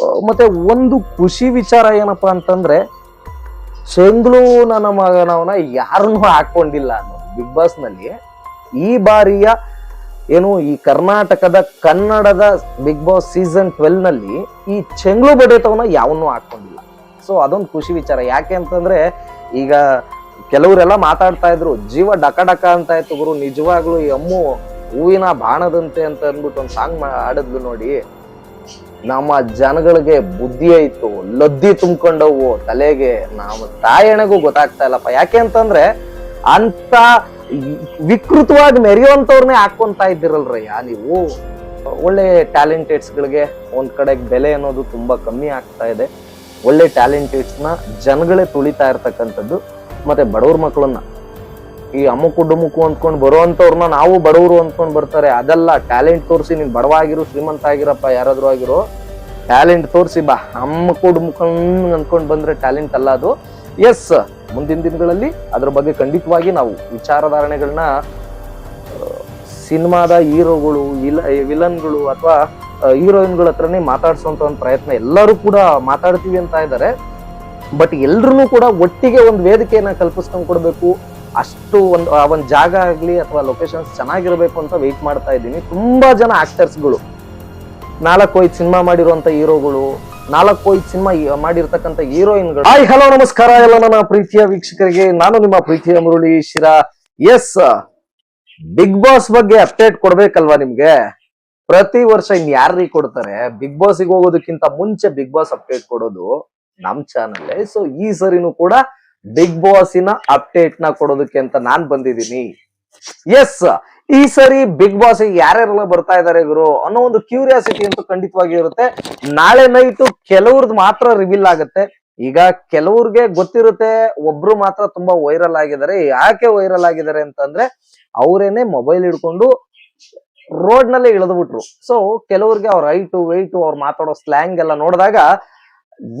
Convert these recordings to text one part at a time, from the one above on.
ಮತ್ತೆ ಒಂದು ಖುಷಿ ವಿಚಾರ ಏನಪ್ಪಾ ಅಂತಂದ್ರೆ ಚಂದ್ಲು ನನ್ನ ಮಗನವನ ಯಾರನ್ನೂ ಹಾಕೊಂಡಿಲ್ಲ ಬಿಗ್ ಬಾಸ್ನಲ್ಲಿ ಈ ಬಾರಿಯ ಏನು ಈ ಕರ್ನಾಟಕದ ಕನ್ನಡದ ಬಿಗ್ ಬಾಸ್ ಸೀಸನ್ ಟ್ವೆಲ್ನಲ್ಲಿ ಈ ಚೆಂಗ್ಳು ಬಡೇತವನ್ನ ಯಾವನ್ನೂ ಹಾಕೊಂಡಿಲ್ಲ. ಸೊ ಅದೊಂದು ಖುಷಿ ವಿಚಾರ. ಯಾಕೆ ಅಂತಂದ್ರೆ, ಈಗ ಕೆಲವರೆಲ್ಲ ಮಾತಾಡ್ತಾ ಇದ್ರು, ಜೀವ ಡಕ ಡಕ ಅಂತ ಇತ್ತು ಗುರು, ನಿಜವಾಗ್ಲೂ ಈ ಅಮ್ಮು ಹೂವಿನ ಬಾಣದಂತೆ ಅಂತ ಅಂದ್ಬಿಟ್ಟು ಒಂದು ಸಾಂಗ್ ಆಡಿದ್ಲು ನೋಡಿ. ನಮ್ಮ ಜನಗಳಿಗೆ ಬುದ್ಧಿ ಆಯ್ತು, ಲದ್ದಿ ತುಂಬ್ಕೊಂಡವು, ತಲೆಗೆ ನಮ್ಮ ತಾಯಣೆಗೂ ಗೊತ್ತಾಗ್ತಾ ಇಲ್ಲಪ್ಪ. ಯಾಕೆ ಅಂತಂದ್ರೆ ಅಂತ ವಿಕೃತವಾಗಿ ಮೆರೆಯುವಂತವ್ರನ್ನೇ ಹಾಕೊಂತ ಇದ್ದಿರಲ್ರಯ್ಯ ನೀವು. ಒಳ್ಳೆ ಟ್ಯಾಲೆಂಟೆಡ್ಸ್ ಗಳಿಗೆ ಒಂದ್ ಕಡೆ ಬೆಲೆ ಅನ್ನೋದು ತುಂಬಾ ಕಮ್ಮಿ ಆಗ್ತಾ ಇದೆ. ಒಳ್ಳೆ ಟ್ಯಾಲೆಂಟೆಡ್ಸ್ನ ಜನಗಳೇ ತುಳಿತಾ ಇರ್ತಕ್ಕಂಥದ್ದು, ಮತ್ತೆ ಬಡವ್ರ ಮಕ್ಕಳನ್ನ ಈ ಅಮುಕು ಡುಮುಕು ಅಂದ್ಕೊಂಡು ಬರುವಂತವ್ರನ್ನ ನಾವು ಬಡವರು ಅಂದ್ಕೊಂಡು ಬರ್ತಾರೆ. ಅದೆಲ್ಲ ಟ್ಯಾಲೆಂಟ್ ತೋರಿಸಿ ನೀನು ಬಡವಾಗಿರು, ಶ್ರೀಮಂತ ಆಗಿರಪ್ಪ, ಯಾರಾದ್ರೂ ಆಗಿರೋ ಟ್ಯಾಲೆಂಟ್ ತೋರಿಸಿ ಬಾ. ಅಮ್ಮಕು ಡುಮುಕು ಅಂದ್ಕೊಂಡು ಬಂದ್ರೆ ಟ್ಯಾಲೆಂಟ್ ಅಲ್ಲ ಅದು. ಎಸ್ ಮುಂದಿನ ದಿನಗಳಲ್ಲಿ ಅದ್ರ ಬಗ್ಗೆ ಖಂಡಿತವಾಗಿ ನಾವು ವಿಚಾರಧಾರಣೆಗಳನ್ನ ಸಿನಿಮಾದ ಹೀರೋಗಳು, ವಿಲ, ವಿಲನ್ಗಳು ಅಥವಾ ಹೀರೋಯಿನ್ಗಳ ಹತ್ರನೇ ಮಾತಾಡಿಸುವಂತ ಒಂದು ಪ್ರಯತ್ನ ಎಲ್ಲರೂ ಕೂಡ ಮಾತಾಡ್ತೀವಿ ಅಂತ ಇದ್ದಾರೆ. ಬಟ್ ಎಲ್ರು ಕೂಡ ಒಟ್ಟಿಗೆ ಒಂದು ವೇದಿಕೆಯನ್ನ ಕಲ್ಪಿಸ್ಕೊಂಡ್ ಕೊಡ್ಬೇಕು. ಅಷ್ಟು ಒಂದು ಆ ಒಂದು ಜಾಗ ಆಗಲಿ ಅಥವಾ ಲೊಕೇಶನ್ಸ್ ಚೆನ್ನಾಗಿರಬೇಕು ಅಂತ ವೆಯ್ಟ್ ಮಾಡ್ತಾ ಇದ್ದೀನಿ. ತುಂಬಾ ಜನ ಆ್ಯಕ್ಟರ್ಸ್ಗಳು ನಾಲ್ಕು ಐದು ಸಿನಿಮಾ ಮಾಡಿರುವಂಥ ಹೀರೋಗಳು, ನಾಲ್ಕು ಐದು ಸಿನಿಮಾ ಮಾಡಿರ್ತಕ್ಕಂಥ ಹೀರೋಯಿನ್ಗಳು. ಹಾಯ್ ಹಲೋ ನಮಸ್ಕಾರ. ಎಲ್ಲ ನನ್ನ ಪ್ರೀತಿಯ ವೀಕ್ಷಕರಿಗೆ, ನಾನು ನಿಮ್ಮ ಪ್ರೀತಿಯ Murali Shira. Yes Bigg Boss ಬಗ್ಗೆ ಅಪ್ಡೇಟ್ ಕೊಡ್ಬೇಕಲ್ವಾ ನಿಮ್ಗೆ? ಪ್ರತಿ ವರ್ಷ ಇನ್ ಯಾರಿಗೆ ಕೊಡ್ತಾರೆ? ಬಿಗ್ ಬಾಸ್ಗೆ ಹೋಗೋದಕ್ಕಿಂತ ಮುಂಚೆ ಬಿಗ್ ಬಾಸ್ ಅಪ್ಡೇಟ್ ಕೊಡೋದು ನಮ್ ಚಾನಲ್ ಸೊ ಈ ಸರಿನೂ ಕೂಡ ಬಿಗ್ ಬಾಸಿನ ಅಪ್ಡೇಟ್ನ ಕೊಡೋದಕ್ಕೆ ಅಂತ ನಾನ್ ಬಂದಿದ್ದೀನಿ. ಎಸ್ ಈ ಸರಿ ಬಿಗ್ ಬಾಸ್ ಯಾರ್ಯಾರೆಲ್ಲ ಬರ್ತಾ ಇದಾರೆ ಗುರು? ಅನ್ನೋ ಒಂದು ಕ್ಯೂರಿಯಾಸಿಟಿ ಅಂತೂ ಖಂಡಿತವಾಗಿ ಇರುತ್ತೆ. ನಾಳೆ ನೈಟು ಕೆಲವ್ರದ್ದು ಮಾತ್ರ ರಿವೀಲ್ ಆಗುತ್ತೆ. ಈಗ ಕೆಲವ್ರಿಗೆ ಗೊತ್ತಿರುತ್ತೆ, ಒಬ್ರು ಮಾತ್ರ ತುಂಬಾ ವೈರಲ್ ಆಗಿದ್ದಾರೆ. ಯಾಕೆ ವೈರಲ್ ಆಗಿದ್ದಾರೆ ಅಂತಂದ್ರೆ, ಅವರೇನೆ ಮೊಬೈಲ್ ಹಿಡ್ಕೊಂಡು ರೋಡ್ ನಲ್ಲೇ ಇಳಿದ್ಬಿಟ್ರು. ಸೊ ಕೆಲವ್ರಿಗೆ ಅವ್ರ ಹೈಟು ವೆಯ್ಟು ಅವ್ರು ಮಾತಾಡೋ ಸ್ಲ್ಯಾಂಗ್ ಎಲ್ಲ ನೋಡಿದಾಗ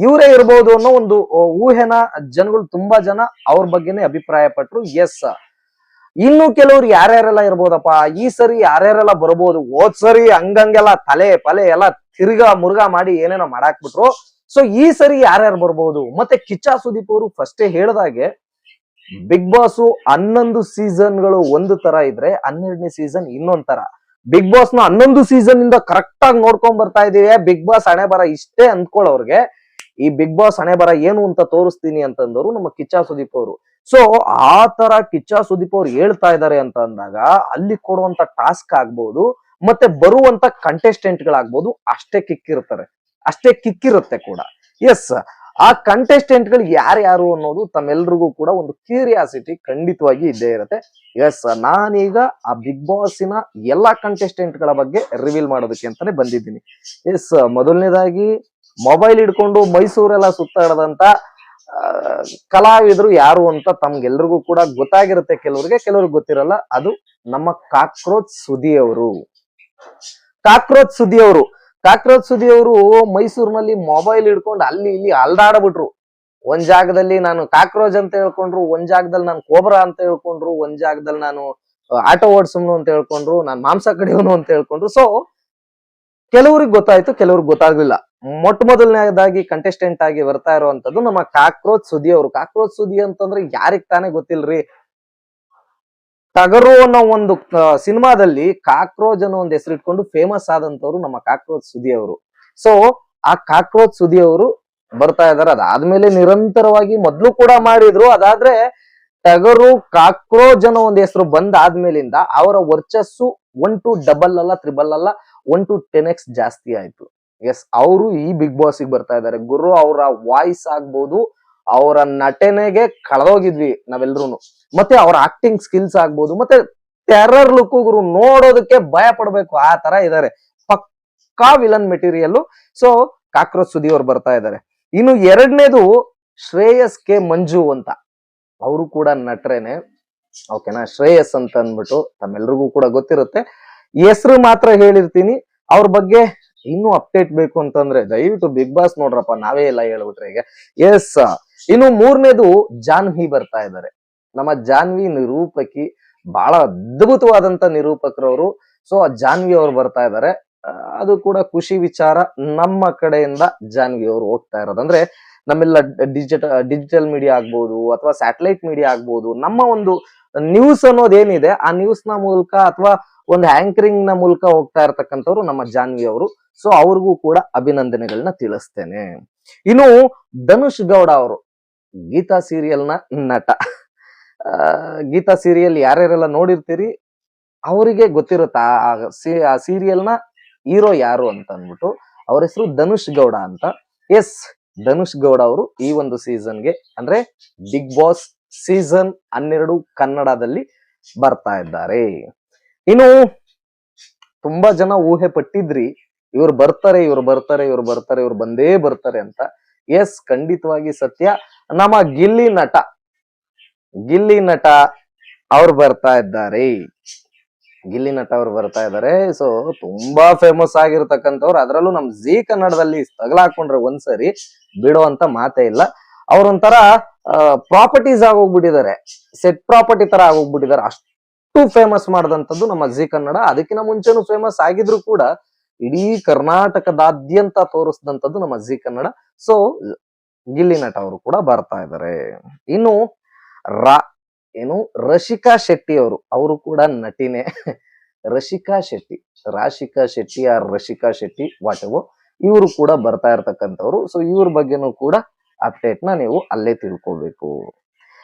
ಇವರೇ ಇರ್ಬೋದು ಅನ್ನೋ ಒಂದು ಊಹೆನ ಜನಗಳು ತುಂಬಾ ಜನ ಅವ್ರ ಬಗ್ಗೆನೇ ಅಭಿಪ್ರಾಯ ಪಟ್ರು ಎಸ್ ಇನ್ನು ಕೆಲವ್ರು ಯಾರ್ಯಾರೆಲ್ಲ ಇರ್ಬೋದಪ್ಪ? ಈ ಸರಿ ಯಾರ್ಯಾರೆಲ್ಲ ಬರ್ಬೋದು? ಹೋದ್ ಸರಿ ಹಂಗಂಗೆಲ್ಲ ತಲೆ, ಪಲೆ ಎಲ್ಲ ತಿರ್ಗಾ ಮುರುಗಾ ಮಾಡಿ ಏನೇನೋ ಮಾಡಾಕ್ಬಿಟ್ರು. ಸೊ ಈ ಸರಿ ಯಾರ್ಯಾರು ಬರ್ಬೋದು? ಮತ್ತೆ ಕಿಚ್ಚ ಸುದೀಪ್ ಅವರು ಫಸ್ಟೇ ಹೇಳ್ದಾಗೆ ಬಿಗ್ ಬಾಸ್ ಹನ್ನೊಂದು ಸೀಸನ್ಗಳು ಒಂದು ತರ ಇದ್ರೆ ಹನ್ನೆರಡನೇ ಸೀಸನ್ ಇನ್ನೊಂದ್ ತರ. ಬಿಗ್ ಬಾಸ್ನ ಹನ್ನೊಂದು ಸೀಸನ್ ಇಂದ ಕರೆಕ್ಟ್ ಆಗಿ ನೋಡ್ಕೊಂಡ್ ಬರ್ತಾ ಇದೀವಿ. ಬಿಗ್ ಬಾಸ್ ಹಣೆ ಬರ ಇಷ್ಟೇ ಅಂದ್ಕೊಳ್ಳೋರ್ಗೆ ಈ ಬಿಗ್ ಬಾಸ್ ಹಣೆ ಬರ ಏನು ಅಂತ ತೋರಿಸ್ತೀನಿ ಅಂತಂದವರು ನಮ್ಮ ಕಿಚ್ಚ ಸುದೀಪ್ ಅವರು. ಸೊ ಆ ತರ ಕಿಚ್ಚ ಸುದೀಪ್ ಅವ್ರು ಹೇಳ್ತಾ ಇದಾರೆ ಅಂತ ಅಂದಾಗ ಅಲ್ಲಿ ಕೊಡುವಂತ ಟಾಸ್ಕ್ ಆಗ್ಬಹುದು ಮತ್ತೆ ಬರುವಂತ ಕಂಟೆಸ್ಟೆಂಟ್ ಗಳಾಗ್ಬಹುದು ಅಷ್ಟೇ ಕಿಕ್ಕಿರ್ತಾರೆ. ಅಷ್ಟೇ ಕಿಕ್ಕಿರುತ್ತೆ ಕೂಡ. ಎಸ್ ಆ ಕಂಟೆಸ್ಟೆಂಟ್ಗಳು ಯಾರ್ಯಾರು ಅನ್ನೋದು ತಮ್ಮೆಲ್ರಿಗೂ ಕೂಡ ಒಂದು ಕ್ಯೂರಿಯಾಸಿಟಿ ಖಂಡಿತವಾಗಿ ಇದ್ದೇ ಇರುತ್ತೆ. ಎಸ್ ನಾನೀಗ ಆ ಬಿಗ್ ಬಾಸಿನ ಎಲ್ಲಾ ಕಂಟೆಸ್ಟೆಂಟ್ಗಳ ಬಗ್ಗೆ ರಿವೀಲ್ ಮಾಡೋದಕ್ಕೆ ಅಂತಾನೆ ಬಂದಿದ್ದೀನಿ. ಎಸ್ ಮೊದಲನೇದಾಗಿ ಮೊಬೈಲ್ ಹಿಡ್ಕೊಂಡು ಮೈಸೂರೆಲ್ಲ ಸುತ್ತಾಡದಂತ ಕಲಾವಿದರು ಯಾರು ಅಂತ ತಮ್ಗೆಲ್ರಿಗೂ ಕೂಡ ಗೊತ್ತಾಗಿರುತ್ತೆ. ಕೆಲವ್ರಿಗೆ ಕೆಲವ್ರಿಗೆ ಗೊತ್ತಿರಲ್ಲ. ಅದು ನಮ್ಮ ಕಾಕ್ರೋಚ್ ಸುದಿ ಅವರು ಕಾಕ್ರೋಚ್ ಸುದಿ ಅವರು ಕಾಕ್ರೋಚ್ ಸುದಿ ಅವರು ಮೈಸೂರಿನಲ್ಲಿ ಮೊಬೈಲ್ ಹಿಡ್ಕೊಂಡು ಅಲ್ಲಿ ಇಲ್ಲಿ ಅಲ್ದಾಡ್ಬಿಟ್ರು. ಒಂದ್ ಜಾಗದಲ್ಲಿ ನಾನು ಕಾಕ್ರೋಚ್ ಅಂತ ಹೇಳ್ಕೊಂಡ್ರು, ಒಂದ್ ಜಾಗದಲ್ಲಿ ನಾನು ಕೋಬ್ರಾ ಅಂತ ಹೇಳ್ಕೊಂಡ್ರು, ಒಂದ್ ಜಾಗದಲ್ಲಿ ನಾನು ಆಟೋ ಓಡಿಸೋನು ಅಂತ ಹೇಳ್ಕೊಂಡ್ರು, ನಾನು ಮಾಂಸ ಕಡಿಯೋನು ಅಂತ ಹೇಳ್ಕೊಂಡ್ರು. ಸೊ ಕೆಲವ್ರಿಗೆ ಗೊತ್ತಾಯ್ತು, ಕೆಲವ್ರಿಗೆ ಗೊತ್ತಾಗ್ಲಿಲ್ಲ. ಮೊಟ್ಟ ಮೊದಲನೇದಾಗಿ ಕಂಟೆಸ್ಟೆಂಟ್ ಆಗಿ ಬರ್ತಾ ಇರುವಂತದ್ದು ನಮ್ಮ ಕಾಕ್ರೋಚ್ ಸುದಿ ಅವರು. ಕಾಕ್ರೋಚ್ ಸುದಿ ಅಂತಂದ್ರೆ ಯಾರಿಗ್ ತಾನೇ ಗೊತ್ತಿಲ್ರಿ? ಟಗರು ಅನ್ನೋ ಒಂದು ಸಿನಿಮಾದಲ್ಲಿ ಕಾಕ್ರೋಚ್ ಅನ್ನೋ ಒಂದು ಹೆಸರಿಟ್ಕೊಂಡು ಫೇಮಸ್ ಆದಂತವ್ರು ನಮ್ಮ ಕಾಕ್ರೋಚ್ ಸುದಿ ಅವರು. ಸೊ ಆ ಕಾಕ್ರೋಚ್ ಸುದಿ ಅವರು ಬರ್ತಾ ಇದಾರೆ. ಅದಾದ್ಮೇಲೆ ನಿರಂತರವಾಗಿ ಮೊದ್ಲು ಕೂಡ ಮಾಡಿದ್ರು. ಅದಾದ್ರೆ ಟಗರು, ಕಾಕ್ರೋಚ್ ಅನ್ನೋ ಒಂದು ಹೆಸರು ಬಂದಾದ್ಮೇಲಿಂದ ಅವರ ವರ್ಚಸ್ಸು ಒನ್ ಟು ಡಬಲ್ ಅಲ್ಲ, ತ್ರಿಬಲ್ ಅಲ್ಲ, ಒನ್ ಟು ಟೆನ್ ಎಕ್ಸ್ ಜಾಸ್ತಿ ಆಯ್ತು. ಎಸ್ ಅವರು ಈ ಬಿಗ್ ಬಾಸ್ಗೆ ಬರ್ತಾ ಇದ್ದಾರೆ. ಗುರು ಅವರ ವಾಯ್ಸ್ ಆಗ್ಬೋದು, ಅವರ ನಟನೆಗೆ ಕಳೆದೋಗಿದ್ವಿ ನಾವೆಲ್ರು ಮತ್ತೆ ಅವ್ರ ಆಕ್ಟಿಂಗ್ ಸ್ಕಿಲ್ಸ್ ಆಗ್ಬೋದು, ಮತ್ತೆ ಟೆರರ್ ಲುಕ್ ಗುರು ನೋಡೋದಕ್ಕೆ ಭಯ ಪಡ್ಬೇಕು, ಆ ತರ ಇದಾರೆ. ಪಕ್ಕಾ villain material so cockroach Sudhi ಅವ್ರು ಬರ್ತಾ ಇದ್ದಾರೆ. ಇನ್ನು ಎರಡನೇದು ಶ್ರೇಯಸ್ ಕೆ ಮಂಜು ಅಂತ. ಅವರು ಕೂಡ ನಟ್ರೇನೆ. ಓಕೆನಾ? ಶ್ರೇಯಸ್ ಅಂತ ಅಂದ್ಬಿಟ್ಟು ತಮ್ಮೆಲ್ರಿಗೂ ಕೂಡ ಗೊತ್ತಿರುತ್ತೆ. ಹೆಸರು ಮಾತ್ರ ಹೇಳಿರ್ತೀನಿ. ಅವ್ರ ಬಗ್ಗೆ ಇನ್ನೂ ಅಪ್ಡೇಟ್ ಬೇಕು ಅಂತಂದ್ರೆ ದಯವಿಟ್ಟು ಬಿಗ್ ಬಾಸ್ ನೋಡ್ರಪ್ಪ, ನಾವೇ ಎಲ್ಲ ಹೇಳ್ಬಿಟ್ರೆ ಈಗ ಎಸ್ ಇನ್ನು ಮೂರನೇದು ಜಾನ್ವಿ ಬರ್ತಾ ಇದ್ದಾರೆ ನಮ್ಮ ಜಾನ್ವಿ ನಿರೂಪಕಿ ಬಹಳ ಅದ್ಭುತವಾದಂತ ನಿರೂಪಕರವರು. ಸೊ ಆ ಜಾನ್ವಿ ಅವ್ರು ಬರ್ತಾ ಇದ್ದಾರೆ ಅದು ಕೂಡ ಖುಷಿ ವಿಚಾರ. ನಮ್ಮ ಕಡೆಯಿಂದ ಜಾನ್ವಿ ಅವರು ಹೋಗ್ತಾ ಇರೋದು. ಅಂದ್ರೆ ನಮ್ಮೆಲ್ಲ ಡಿಜಿಟಲ್ ಡಿಜಿಟಲ್ ಮೀಡಿಯಾ ಆಗ್ಬೋದು ಅಥವಾ ಸ್ಯಾಟಲೈಟ್ ಮೀಡಿಯಾ ಆಗ್ಬೋದು. ನಮ್ಮ ಒಂದು ನ್ಯೂಸ್ ಅನ್ನೋದೇನಿದೆ, ಆ ನ್ಯೂಸ್ನ ಮೂಲಕ ಅಥವಾ ಒಂದು ಆಂಕರಿಂಗ್ನ ಮೂಲಕ ಹೋಗ್ತಾ ಇರತಕ್ಕಂಥವ್ರು ನಮ್ಮ ಜಾನ್ವಿ ಅವರು. ಸೊ ಅವ್ರಿಗೂ ಕೂಡ ಅಭಿನಂದನೆಗಳನ್ನ ತಿಳಿಸ್ತೇನೆ. ಇನ್ನು ಧನುಷ್ ಗೌಡ ಅವರು, ಗೀತಾ ಸೀರಿಯಲ್ ನಟ. ಗೀತಾ ಸೀರಿಯಲ್ ಯಾರ್ಯಾರೆಲ್ಲ ನೋಡಿರ್ತೀರಿ? ಅವರಿಗೆ ಗೊತ್ತಿರುತ್ತೆ, ಆ ಸೀರಿಯಲ್ನ ಹೀರೋ ಯಾರು ಅಂತ ಅಂದ್ಬಿಟ್ಟು. ಅವ್ರ ಹೆಸರು ಧನುಷ್ ಗೌಡ ಅಂತ. ಎಸ್ ಧನುಷ್ ಗೌಡ ಅವರು ಈ ಒಂದು ಸೀಸನ್ಗೆ ಅಂದ್ರೆ ಬಿಗ್ ಬಾಸ್ ಸೀಸನ್ ಹನ್ನೆರಡು ಕನ್ನಡದಲ್ಲಿ ಬರ್ತಾ ಇದ್ದಾರೆ. ಇನ್ನು ತುಂಬಾ ಜನ ಊಹೆ ಪಟ್ಟಿದ್ರಿ, ಇವ್ರು ಬರ್ತಾರೆ ಇವ್ರು ಬರ್ತಾರೆ ಇವ್ರು ಬರ್ತಾರೆ, ಇವ್ರು ಬಂದೇ ಬರ್ತಾರೆ ಅಂತ. ಎಸ್ ಖಂಡಿತವಾಗಿ ಸತ್ಯ. ನಮ್ಮ ಗಿಲ್ಲಿ ನಟ ಗಿಲ್ಲಿ ನಟ ಅವ್ರು ಬರ್ತಾ ಇದ್ದಾರೆ. ಗಿಲ್ಲಿ ನಟ ಅವ್ರು ಬರ್ತಾ ಇದ್ದಾರೆ. ಸೊ ತುಂಬಾ ಫೇಮಸ್ ಆಗಿರ್ತಕ್ಕಂಥವ್ರು. ಅದರಲ್ಲೂ ನಮ್ ಜಿ ಕನ್ನಡದಲ್ಲಿ ತಗಲಾಕೊಂಡ್ರೆ ಒಂದ್ಸರಿ ಬಿಡುವಂತ ಮಾತೇ ಇಲ್ಲ. ಅವ್ರೊಂಥರ ಪ್ರಾಪರ್ಟೀಸ್ ಆಗೋಗ್ಬಿಟ್ಟಿದ್ದಾರೆ ಸೆಟ್ ಪ್ರಾಪರ್ಟಿ ತರ ಆಗೋಗ್ಬಿಟ್ಟಿದ್ದಾರೆ ಅಷ್ಟು ಫೇಮಸ್ ಮಾಡಿದಂಥದ್ದು ನಮ್ಮ ಜಿ ಕನ್ನಡ ಅದಕ್ಕಿಂತ ಮುಂಚೆನು ಫೇಮಸ್ ಆಗಿದ್ರು ಕೂಡ ಇಡೀ ಕರ್ನಾಟಕದಾದ್ಯಂತ ತೋರಿಸಿದಂಥದ್ದು ನಮ್ಮ ಜಿ ಕನ್ನಡ ಸೊ ಗಿಲ್ಲಿ ನಟ ಅವರು ಕೂಡ ಬರ್ತಾ ಇದ್ದಾರೆ ಇನ್ನು ರಾ, ಏನು ರಶಿಕಾ ಶೆಟ್ಟಿ ಅವರು ಅವರು ಕೂಡ ನಟಿನೇ. ರಶಿಕಾ ಶೆಟ್ಟಿ, ರಾಶಿಕಾ ಶೆಟ್ಟಿ ಆರ್ ರಶಿಕಾ ಶೆಟ್ಟಿ ವಾಟ್ ಎವೋ ಇವರು ಕೂಡ ಬರ್ತಾ ಇರ್ತಕ್ಕಂಥವ್ರು. ಸೊ ಇವ್ರ ಬಗ್ಗೆನೂ ಕೂಡ ಅಪ್ಡೇಟ್ನ ನೀವು ಅಲ್ಲೇ ತಿಳ್ಕೊಬೇಕು.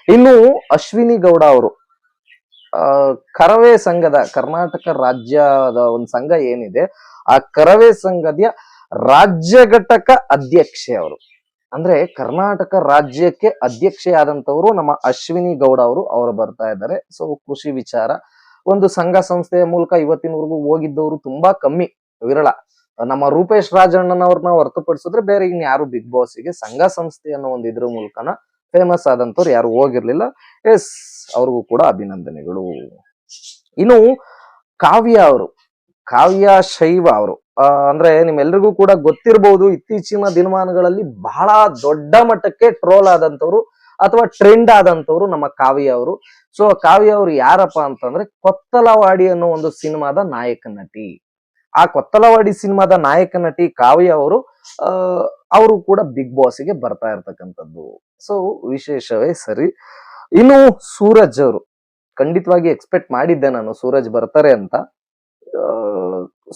ಇನ್ನು ಅಶ್ವಿನಿ ಗೌಡ ಅವರು ಕರವೇ ಸಂಘದ, ಕರ್ನಾಟಕ ರಾಜ್ಯದ ಒಂದು ಸಂಘ ಏನಿದೆ, ಆ ಕರವೇ ಸಂಘದ ರಾಜ್ಯ ಘಟಕ ಅಧ್ಯಕ್ಷೆ ಅವರು. ಅಂದ್ರೆ ಕರ್ನಾಟಕ ರಾಜ್ಯಕ್ಕೆ ಅಧ್ಯಕ್ಷೆ ಆದಂತವರು ನಮ್ಮ ಅಶ್ವಿನಿ ಗೌಡ ಅವರು ಅವರು ಬರ್ತಾ ಇದ್ದಾರೆ. ಸೊ ಕೃಷಿ ವಿಚಾರ, ಒಂದು ಸಂಘ ಸಂಸ್ಥೆಯ ಮೂಲಕ ಇವತ್ತಿನವರೆಗೂ ಹೋಗಿದ್ದವರು ತುಂಬಾ ಕಮ್ಮಿ, ವಿರಳ. ನಮ್ಮ ರೂಪೇಶ್ ರಾಜಣ್ಣನವ್ರನ್ನ ಹೊರತುಪಡಿಸಿದ್ರೆ ಬೇರೆ ಇನ್ ಯಾರು ಬಿಗ್ ಬಾಸ್ಗೆ ಸಂಘ ಸಂಸ್ಥೆ ಅನ್ನೋ ಒಂದು ಇದ್ರ ಮೂಲಕನ ಫೇಮಸ್ ಆದಂಥವ್ರು ಯಾರು ಹೋಗಿರ್ಲಿಲ್ಲ. ಎಸ್ ಅವ್ರಿಗೂ ಕೂಡ ಅಭಿನಂದನೆಗಳು. ಇನ್ನು ಕಾವ್ಯ ಅವರು, ಕಾವ್ಯ ಶೈವ ಅವರು ಅಂದ್ರೆ ನಿಮ್ಮೆಲ್ರಿಗೂ ಕೂಡ ಗೊತ್ತಿರಬಹುದು ಇತ್ತೀಚಿನ ದಿನಮಾನಗಳಲ್ಲಿ ಬಹಳ ದೊಡ್ಡ ಮಟ್ಟಕ್ಕೆ ಟ್ರೋಲ್ ಆದಂಥವ್ರು ಅಥವಾ ಟ್ರೆಂಡ್ ಆದಂಥವ್ರು ನಮ್ಮ ಕಾವ್ಯ ಅವರು. ಸೊ ಕಾವ್ಯ ಅವರು ಯಾರಪ್ಪ ಅಂತಂದ್ರೆ ಕೊತ್ತಲವಾಡಿ ಅನ್ನೋ ಒಂದು ಸಿನಿಮಾದ ನಾಯಕ ನಟಿ. ಆ ಕೊತ್ತಲವಾಡಿ ಸಿನಿಮಾದ ನಾಯಕ ನಟಿ ಕಾವ್ಯ ಅವರು ಅವರು ಕೂಡ ಬಿಗ್ ಬಾಸ್ಗೆ ಬರ್ತಾ ಇರ್ತಕ್ಕಂಥದ್ದು. ಸೊ, ವಿಶೇಷವೇ ಸರಿ. ಇನ್ನು ಸೂರಜ್ ಅವರು ಖಂಡಿತವಾಗಿ ಎಕ್ಸ್ಪೆಕ್ಟ್ ಮಾಡಿದ್ದೆ ನಾನು ಸೂರಜ್ ಬರ್ತಾರೆ ಅಂತ.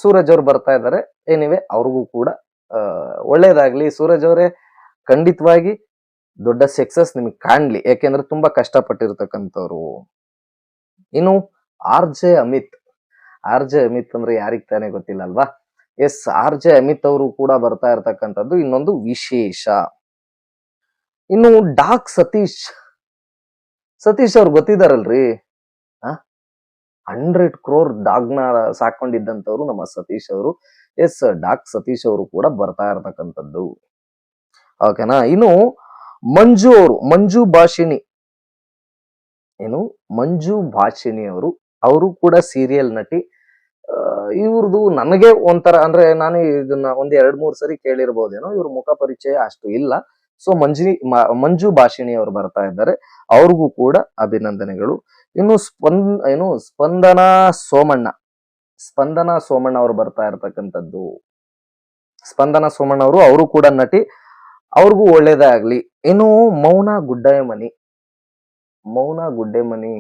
ಸೂರಜ್ ಅವ್ರು ಬರ್ತಾ ಇದ್ದಾರೆ. ಏನಿವೆ ಅವ್ರಿಗೂ ಕೂಡ ಒಳ್ಳೇದಾಗ್ಲಿ. ಸೂರಜ್ ಅವರೇ ಖಂಡಿತವಾಗಿ ದೊಡ್ಡ ಸಕ್ಸಸ್ ನಿಮಗೆ ಕಾಣ್ಲಿ. ಯಾಕೆಂದ್ರೆ ತುಂಬಾ ಕಷ್ಟಪಟ್ಟಿರ್ತಕ್ಕಂಥವ್ರು. ಇನ್ನು R J Amit, R J Amit ಅಂದ್ರೆ ಯಾರಿಗ್ ತಾನೇ ಗೊತ್ತಿಲ್ಲ ಅಲ್ವಾ? ಎಸ್, ಆರ್ ಜೆ ಅಮಿತ್ ಅವರು ಕೂಡ ಬರ್ತಾ ಇರ್ತಕ್ಕಂಥದ್ದು ಇನ್ನೊಂದು ವಿಶೇಷ. ಇನ್ನು ಡಾಕ್ ಸತೀಶ್ ಸತೀಶ್ ಅವ್ರು ಗೊತ್ತಿದಾರಲ್ರಿ? ಹಂಡ್ರೆಡ್ ಕ್ರೋರ್ ಡಾಗ್ನ ಸಾಕೊಂಡಿದ್ದಂಥವ್ರು ನಮ್ಮ ಸತೀಶ್ ಅವರು. ಎಸ್ ಡಾಕ್ ಸತೀಶ್ ಅವರು ಕೂಡ ಬರ್ತಾ ಇರತಕ್ಕಂಥದ್ದು. ಓಕೆನಾ ಇನ್ನು ಮಂಜು ಅವರು, ಮಂಜು ಭಾಷಿಣಿ. ಏನು? ಮಂಜು ಭಾಷಿಣಿ ಅವರು. ಅವರು ಕೂಡ ಸೀರಿಯಲ್ ನಟಿ. ಇವ್ರದ್ದು ನನಗೆ ಒಂಥರ ಅಂದ್ರೆ ನಾನು ಇದನ್ನ ಒಂದ್ ಎರಡ್ ಮೂರ್ ಸರಿ ಕೇಳಿರ್ಬೋದೇನೋ, ಇವ್ರ ಮುಖ ಪರಿಚಯ ಅಷ್ಟು ಇಲ್ಲ. ಸೊ ಮಂಜಿನಿ, ಮ- ಮಂಜು ಭಾಷಿಣಿ ಅವರು ಬರ್ತಾ ಇದ್ದಾರೆ. ಅವ್ರಿಗೂ ಕೂಡ ಅಭಿನಂದನೆಗಳು. ಇನ್ನು ಸ್ಪಂದ್ ಏನು ಸ್ಪಂದನಾ ಸೋಮಣ್ಣ, ಸ್ಪಂದನ ಸೋಮಣ್ಣ ಅವರು ಬರ್ತಾ ಇರ್ತಕ್ಕಂಥದ್ದು. ಸ್ಪಂದನ ಸೋಮಣ್ಣ ಅವರು ಅವರು ಕೂಡ ನಟಿ. ಅವ್ರಿಗೂ ಒಳ್ಳೇದೇ ಆಗ್ಲಿ. ಇನ್ನು ಮೌನ ಗುಡ್ಡಮನಿ ಮೌನ ಗುಡ್ಡೆಮನಿ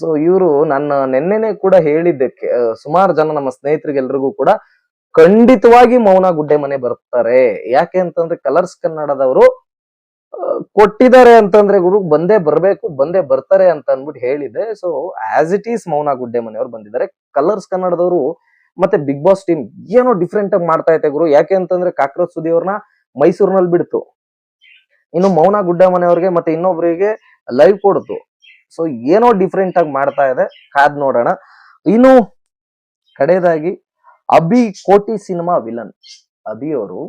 ಸೊ ಇವರು ನನ್ನ ನಿನ್ನೆನೆ ಕೂಡ ಹೇಳಿದ್ದಕ್ಕೆ, ಸುಮಾರು ಜನ ನಮ್ಮ ಸ್ನೇಹಿತರಿಗೆಲ್ರಿಗೂ ಕೂಡ ಖಂಡಿತವಾಗಿ ಮೌನ ಗುಡ್ಡೆಮನೆ ಬರ್ತಾರೆ ಯಾಕೆ ಅಂತಂದ್ರೆ ಕಲರ್ಸ್ ಕನ್ನಡದವರು ಕೊಟ್ಟಿದ್ದಾರೆ ಅಂತಂದ್ರೆ ಗುರು ಬಂದೇ ಬರ್ಬೇಕು, ಬಂದೇ ಬರ್ತಾರೆ ಅಂತ ಅನ್ಬಿಟ್ಟು ಹೇಳಿದೆ. ಸೊ ಆಸ್ ಇಟ್ ಈಸ್ ಮೌನ ಗುಡ್ಡೆ ಮನೆಯವರು ಬಂದಿದ್ದಾರೆ. ಕಲರ್ಸ್ ಕನ್ನಡದವರು ಮತ್ತೆ ಬಿಗ್ ಬಾಸ್ ಟೀಮ್ ಏನೋ ಡಿಫ್ರೆಂಟ್ ಆಗಿ ಮಾಡ್ತಾ ಐತೆ ಗುರು. ಯಾಕೆ ಅಂತಂದ್ರೆ ಕಾಕ್ರೋಚ್ ಸುದಿ ಅವ್ರನ್ನ ಮೈಸೂರಿನಲ್ಲಿ ಬಿಡ್ತು. ಇನ್ನು ಮೌನ ಗುಡ್ಡ ಮನೆಯವ್ರಿಗೆ ಮತ್ತೆ ಇನ್ನೊಬ್ಬರಿಗೆ ಲೈವ್ ಕೊಡ್ತು. ಸೊ ಏನೋ ಡಿಫ್ರೆಂಟ್ ಆಗಿ ಮಾಡ್ತಾ ಇದೆ. ಕಾದ್ ನೋಡೋಣ. ಇನ್ನು ಕಡೆಯದಾಗಿ ಅಭಿ ಕೋಟಿ ಸಿನಿಮಾ ವಿಲನ್. ಅಭಿ ಅವರು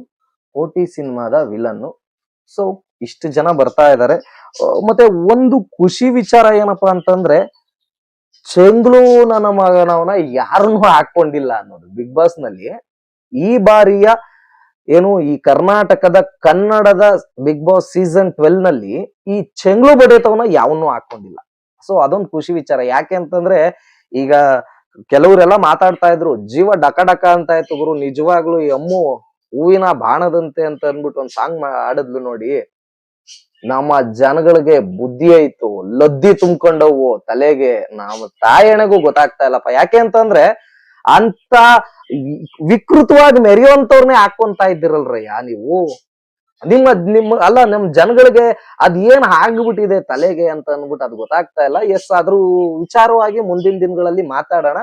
ಕೋಟಿ ಸಿನಿಮಾದ ವಿಲನ್ ಸೊ, ಇಷ್ಟು ಜನ ಬರ್ತಾ ಇದ್ದಾರೆ ಮತ್ತೆ ಒಂದು ಖುಷಿ ವಿಚಾರ ಏನಪ್ಪಾ ಅಂತಂದ್ರೆ ಚೆಂಗ್ಲು ನನ್ನ ಮಗನವನ ಯಾರನ್ನೂ ಹಾಕೊಂಡಿಲ್ಲ ಅನ್ನೋದು. ಬಿಗ್ ಬಾಸ್ನಲ್ಲಿ ಈ ಬಾರಿಯ ಏನು ಈ ಕರ್ನಾಟಕದ ಕನ್ನಡದ ಬಿಗ್ ಬಾಸ್ ಸೀಸನ್ ಟ್ವೆಲ್ನಲ್ಲಿ ಈ ಚೆಂಗ್ಲು ಬಡೇತವನ ಯಾವನ್ನೂ ಹಾಕೊಂಡಿಲ್ಲ ಸೊ, ಅದೊಂದು ಖುಷಿ ವಿಚಾರ. ಯಾಕೆ ಅಂತಂದ್ರೆ, ಈಗ ಕೆಲವರೆಲ್ಲ ಮಾತಾಡ್ತಾ ಇದ್ರು, ಜೀವ ಡಕ ಡಕ ಅಂತ ಇತ್ತು ಗುರು, ನಿಜವಾಗ್ಲು ಈ ಅಮ್ಮು ಹೂವಿನ ಬಾಣದಂತೆ ಅಂತ ಅಂದ್ಬಿಟ್ಟು ಒಂದ್ ಸಾಂಗ್ ಆಡಿದ್ಲು ನೋಡಿ. ನಮ್ಮ ಜನಗಳಿಗೆ ಬುದ್ಧಿ ಆಯ್ತು, ಲದ್ದಿ ತುಂಬ್ಕೊಂಡವು ತಲೆಗೆ ನಮ್ಮ ತಾಯಣೆಗೂ ಗೊತ್ತಾಗ್ತಾ ಇಲ್ಲಪ್ಪ. ಯಾಕೆ ಅಂತಂದ್ರೆ ಅಂತ ವಿಕೃತವಾಗಿ ಮೆರೆಯುವಂತವ್ರನ್ನೇ ಹಾಕೊಂತ ಇದ್ದಿರಲ್ರಯ್ಯ ನೀವು. ನಿಮ್ಮ ನಿಮ್ಮ, ಅಲ್ಲ, ನಮ್ ಜನಗಳಿಗೆ ಅದ್ ಏನ್ ಆಗ್ಬಿಟ್ಟಿದೆ ತಲೆಗೆ ಅಂತ ಅನ್ಬಿಟ್ಟು ಅದು ಗೊತ್ತಾಗ್ತಾ ಇಲ್ಲ. ಎಸ್, ಆದ್ರೂ ವಿಚಾರವಾಗಿ ಮುಂದಿನ ದಿನಗಳಲ್ಲಿ ಮಾತಾಡೋಣ.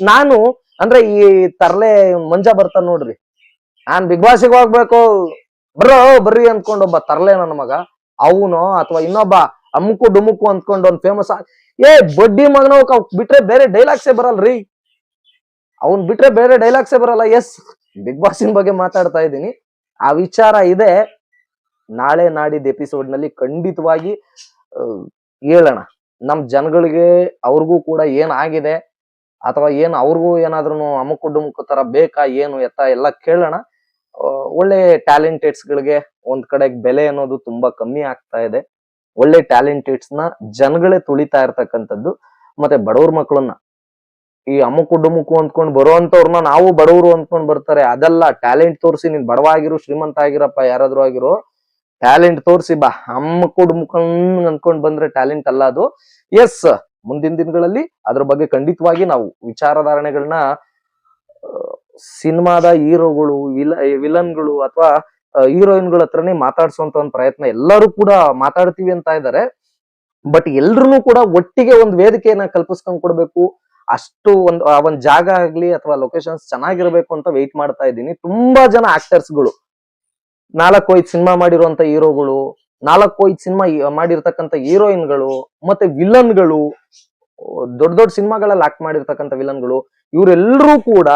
ನಾನು, ಅಂದ್ರೆ ಈ ತರ್ಲೆ ಮಂಜ ಬರ್ತಾನ ನೋಡ್ರಿ. ನಾನ್ ಬಿಗ್ ಬಾಸ್ಗೆ ಹೋಗ್ಬೇಕು. ಬ್ರೋ, ಬರ್ರಿ ಅನ್ಕೊಂಡು ಒಬ್ಬ ತರ್ಲೆ ನನ್ನ ಮಗ. ಅವನು ಅಥವಾ ಇನ್ನೊಬ್ಬ ಅಮ್ಮುಕು ಡುಮುಕು ಅಂದ್ಕೊಂಡು ಒಂದ್ ಫೇಮಸ್ ಏ, ಬಡ್ಡಿ ಮಗನ ಬಿಟ್ರೆ ಬೇರೆ ಡೈಲಾಗ್ಸೇ ಬರಲ್ರಿ. ಅವನ್ ಬಿಟ್ರೆ ಬೇರೆ ಡೈಲಾಗ್ಸೇ ಬರಲ್ಲ. ಎಸ್, ಬಿಗ್ ಬಾಸಿನ ಬಗ್ಗೆ ಮಾತಾಡ್ತಾ ಇದ್ದೀನಿ. ಆ ವಿಚಾರ ಇದೆ. ನಾಳೆ ನಾಡಿದ ಎಪಿಸೋಡ್ನಲ್ಲಿ ಖಂಡಿತವಾಗಿ ಹೇಳೋಣ. ನಮ್ ಜನಗಳಿಗೆ ಅವ್ರಿಗೂ ಕೂಡ ಏನ್ ಆಗಿದೆ, ಅಥವಾ ಏನ್ ಅವ್ರಿಗೂ ಏನಾದ್ರೂ ಅಮುಕು ಡುಮುಕು ತರ ಬೇಕಾ, ಏನು, ಎತ್ತ ಎಲ್ಲ ಕೇಳೋಣ. ಒಳ್ಳೆ ಟ್ಯಾಲೆಂಟೆಡ್ಸ್ ಗಳಿಗೆ ಒಂದ್ ಕಡೆ ಬೆಲೆ ಅನ್ನೋದು ತುಂಬಾ ಕಮ್ಮಿ ಆಗ್ತಾ ಇದೆ. ಒಳ್ಳೆ ಟ್ಯಾಲೆಂಟೆಡ್ಸ್ನ ಜನಗಳೇ ತುಳಿತಾ ಇರ್ತಕ್ಕಂಥದ್ದು, ಮತ್ತೆ ಬಡವ್ರ ಮಕ್ಕಳನ್ನ ಈ ಅಮುಕು ಡುಮುಕು ಅಂದ್ಕೊಂಡು ಬರುವಂತವ್ರನ್ನ ನಾವು ಬಡವರು ಅಂದ್ಕೊಂಡ್ ಬರ್ತಾರೆ, ಅದೆಲ್ಲ ಟ್ಯಾಲೆಂಟ್ ತೋರಿಸಿ ನೀನ್ ಬಡವಾಗಿರು, ಶ್ರೀಮಂತ ಆಗಿರಪ್ಪ, ಯಾರಾದ್ರೂ ಆಗಿರೋ ಟ್ಯಾಲೆಂಟ್ ತೋರಿಸಿ ಬಾ. ಅಮ್ಮ ಕೊಡ್ ಮುಖಂಡ್ ಅನ್ಕೊಂಡ್ ಬಂದ್ರೆ ಟ್ಯಾಲೆಂಟ್ ಅಲ್ಲ ಅದು. ಎಸ್ ಮುಂದಿನ ದಿನಗಳಲ್ಲಿ ಅದ್ರ ಬಗ್ಗೆ ಖಂಡಿತವಾಗಿ ನಾವು ವಿಚಾರಧಾರಣೆಗಳನ್ನ ಸಿನಿಮಾದ ಹೀರೋಗಳು, ವಿಲ, ವಿಲನ್ಗಳು ಅಥವಾ ಹೀರೋಯಿನ್ಗಳ ಹತ್ರನೇ ಮಾತಾಡ್ಸುವಂತ ಒಂದು ಪ್ರಯತ್ನ ಎಲ್ಲರೂ ಕೂಡ ಮಾತಾಡ್ತೀವಿ ಅಂತ ಇದ್ದಾರೆ ಬಟ್ ಎಲ್ರು ಕೂಡ ಒಟ್ಟಿಗೆ ಒಂದು ವೇದಿಕೆಯನ್ನ ಕಲ್ಪಿಸ್ಕೊಂಡ್ ಕೊಡ್ಬೇಕು. ಅಷ್ಟು ಒಂದು, ಆ ಒಂದ್ ಜಾಗ ಆಗ್ಲಿ ಅಥವಾ ಲೊಕೇಶನ್ಸ್ ಚೆನ್ನಾಗಿರ್ಬೇಕು ಅಂತ ವೆಯ್ಟ್ ಮಾಡ್ತಾ ಇದ್ದೀನಿ. ತುಂಬಾ ಜನ ಆಕ್ಟರ್ಸ್ಗಳು. ನಾಲ್ಕು ಐದು ಸಿನಿಮಾ ಮಾಡಿರುವಂತ ಹೀರೋಗಳು, ನಾಲ್ಕು ಐದು ಸಿನಿಮಾ ಮಾಡಿರ್ತಕ್ಕಂಥ ಹೀರೋಯಿನ್ಗಳು, ಮತ್ತೆ ವಿಲನ್ಗಳು, ದೊಡ್ಡ ದೊಡ್ಡ ಸಿನಿಮಾಗಳಲ್ಲಿ ಆಕ್ಟ್ ಮಾಡಿರ್ತಕ್ಕಂಥ ವಿಲನ್ಗಳು ಇವರೆಲ್ಲರೂ ಕೂಡ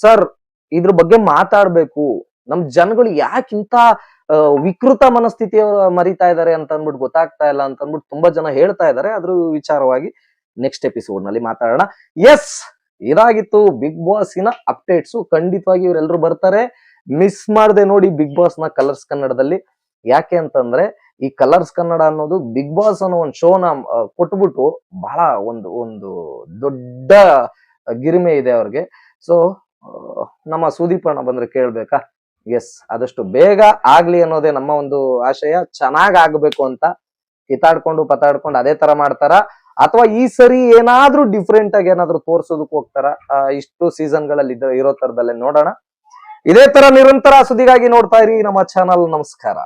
ಸರ್ ಇದ್ರ ಬಗ್ಗೆ ಮಾತಾಡ್ಬೇಕು. ನಮ್ ಜನಗಳು ಯಾಕಿಂತ ಇಂತ ವಿಕೃತ ಮನಸ್ಥಿತಿಯವರು ಮರಿತಾ ಇದಾರೆ ಅಂತ ಅಂದ್ಬಿಟ್ಟು ಗೊತ್ತಾಗ್ತಾ ಇಲ್ಲ ಅಂತ ಅಂದ್ಬಿಟ್ಟು ತುಂಬಾ ಜನ ಹೇಳ್ತಾ ಇದ್ದಾರೆ ಅದ್ರ ವಿಚಾರವಾಗಿ ನೆಕ್ಸ್ಟ್ ಎಪಿಸೋಡ್ನಲ್ಲಿ ಮಾತಾಡೋಣ. ಎಸ್ ಇದಾಗಿತ್ತು ಬಿಗ್ ಬಾಸಿನ ಅಪ್ಡೇಟ್ಸ್ ಖಂಡಿತವಾಗಿ ಇವರೆಲ್ಲರೂ ಬರ್ತಾರೆ. ಮಿಸ್ ಮಾಡದೆ ನೋಡಿ ಬಿಗ್ ಬಾಸ್ನ ಕಲರ್ಸ್ ಕನ್ನಡದಲ್ಲಿ. ಯಾಕೆ ಅಂತಂದ್ರೆ, ಈ ಕಲರ್ಸ್ ಕನ್ನಡ ಅನ್ನೋದು ಬಿಗ್ ಬಾಸ್ ಅನ್ನೋ ಒಂದು ಶೋನ ಕೊಟ್ಬಿಟ್ಟು ಬಹಳ ಒಂದು ಒಂದು ದೊಡ್ಡ ಗಿರಿಮೆ ಇದೆ ಅವ್ರಿಗೆ. ಸೊ ನಮ್ಮ ಸುದೀಪ್ ಅಣ್ಣ ಬಂದ್ರೆ ಕೇಳ್ಬೇಕಾ? ಎಸ್ ಆದಷ್ಟು ಬೇಗ ಆಗ್ಲಿ ಅನ್ನೋದೇ ನಮ್ಮ ಒಂದು ಆಶಯ. ಚೆನ್ನಾಗ್ ಆಗ್ಬೇಕು ಅಂತ ಕಿತಾಡ್ಕೊಂಡು ಪತಾಡ್ಕೊಂಡು ಅದೇ ತರ ಮಾಡ್ತಾರ? ಅಥವಾ ಈ ಸರಿ ಏನಾದ್ರೂ ಡಿಫ್ರೆಂಟ್ ಆಗಿ ಏನಾದ್ರೂ ತೋರ್ಸೋದಕ್ಕೆ ಹೋಗ್ತಾರ? ಇಷ್ಟು ಸೀಸನ್ಗಳಲ್ಲಿ ಇರೋ ತರದಲ್ಲೇ ನೋಡೋಣ. ಇದೇ ತರ ನಿರಂತರ ಸುದ್ದಿಗಾಗಿ ನೋಡ್ತಾ ಇರಿ ನಮ್ಮ ಚಾನಲ್ ನಮಸ್ಕಾರ.